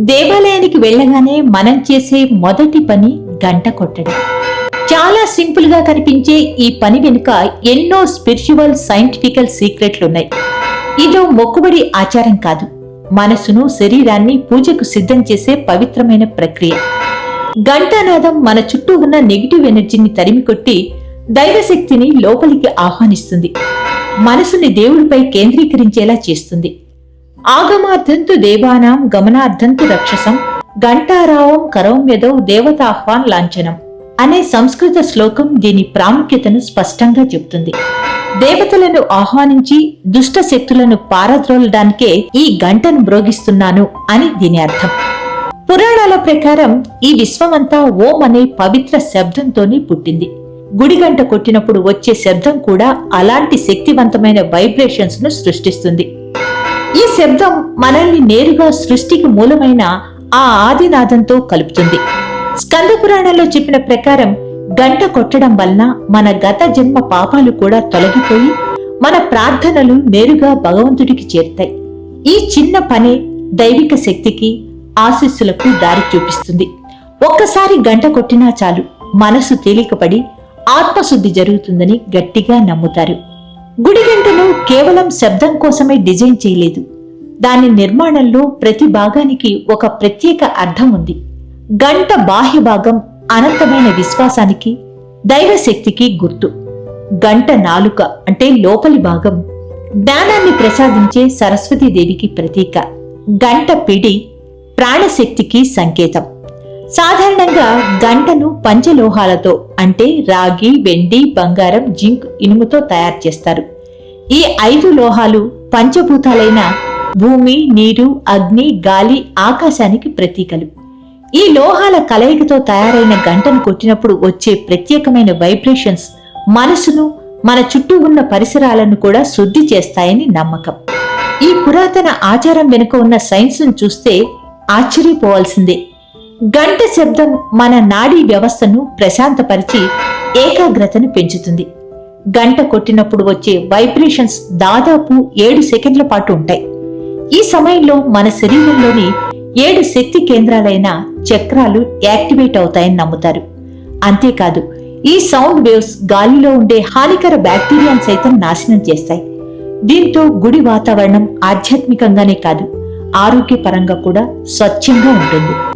దేవాలయానికి వెళ్ళగానే మనం చేసే మొదటి పని గంట కొట్టడం. చాలా సింపుల్గా కనిపించే ఈ పని వెనుక ఎన్నో స్పిరిచువల్ సైంటిఫికల్ సీక్రెట్లున్నాయి. ఇదో మొక్కుబడి ఆచారం కాదు. మనసును శరీరాన్ని పూజకు సిద్ధం చేసే పవిత్రమైన ప్రక్రియ. గంటానాదం మన చుట్టూ ఉన్న నెగిటివ్ ఎనర్జీని తరిమికొట్టి దైవశక్తిని లోపలికి ఆహ్వానిస్తుంది. మనసుని దేవుడిపై కేంద్రీకరించేలా చేస్తుంది. ఆగమార్థంతు దేవానాం గమనార్థంతు రక్షసం గంటారావం కరౌమ్యదో దేవతాహ్వాన్ లాంఛనం అనే సంస్కృత శ్లోకం దీని ప్రాముఖ్యతను స్పష్టంగా చెబుతుంది దేవతలను ఆహ్వానించి దుష్ట శక్తులను పారద్రోలడానికే ఈ గంటను మ్రోగిస్తున్నాను అని దీని అర్థం. పురాణాల ప్రకారం ఈ విశ్వమంతా ఓం అనే పవిత్ర శబ్దంతోనే పుట్టింది. గుడిగంట కొట్టినప్పుడు వచ్చే శబ్దం కూడా అలాంటి శక్తివంతమైన వైబ్రేషన్స్ను సృష్టిస్తుంది. శబ్దం మనల్ని నేరుగా సృష్టికి మూలమైన ఆ ఆదినాదంతో కలుపుతుంది. స్కంద పురాణంలో చెప్పిన ప్రకారం గంట కొట్టడం వలన మన గత జన్మ పాపాలు కూడా తొలగిపోయి మన ప్రార్థనలు నేరుగా భగవంతుడికి చేరుతాయి. ఈ చిన్న పనే దైవిక శక్తికి ఆశీస్సులకు దారి చూపిస్తుంది. ఒక్కసారి గంట కొట్టినా చాలు మనసు తేలికపడి ఆత్మశుద్ధి జరుగుతుందని గట్టిగా నమ్ముతారు. గుడి గంటను కేవలం శబ్దం కోసమే డిజైన్ చేయలేదు. దాని నిర్మాణంలో ప్రతి భాగానికి ఒక ప్రత్యేక అర్థం ఉంది. గంట బాహ్య భాగం అనంతమైన విశ్వాసానికి దైవశక్తికి గుర్తు. గంట నాలుక అంటే లోపలి భాగం. జ్ఞానాన్ని ప్రసాదించే సరస్వతీదేవికి ప్రతీక. గంట పిడి ప్రాణశక్తికి సంకేతం. సాధారణంగా గంటను పంచలోహాలతో అంటే రాగి వెండి బంగారం జింక్ ఇనుముతో తయారు చేస్తారు. ఈ ఐదు లోహాలు పంచభూతాలైన భూమి నీరు అగ్ని గాలి ఆకాశానికి ప్రతీకలు. ఈ లోహాల కలయికతో తయారైన గంటను కొట్టినప్పుడు వచ్చే ప్రత్యేకమైన వైబ్రేషన్స్ మనసును మన చుట్టూ ఉన్న పరిసరాలను కూడా శుద్ధి చేస్తాయని నమ్మకం. ఈ పురాతన ఆచారం వెనుక ఉన్న సైన్స్ను చూస్తే ఆశ్చర్యపోవాల్సిందే. గంట శబ్దం మన నాడీ వ్యవస్థను ప్రశాంతపరిచి ఏకాగ్రతను పెంచుతుంది. గంట కొట్టినప్పుడు వచ్చే వైబ్రేషన్స్ దాదాపు ఏడు సెకండ్ల పాటు ఉంటాయి. ఈ సమయంలో మన శరీరంలోని ఏడు శక్తి కేంద్రాలైన చక్రాలు యాక్టివేట్ అవుతాయని నమ్ముతారు. అంతేకాదు ఈ సౌండ్ వేవ్స్ గాలిలో ఉండే హానికర బ్యాక్టీరియాను సైతం నాశనం చేస్తాయి. దీంతో గుడి వాతావరణం ఆధ్యాత్మికంగానే కాదు ఆరోగ్యపరంగా కూడా స్వచ్ఛంగా ఉంటుంది.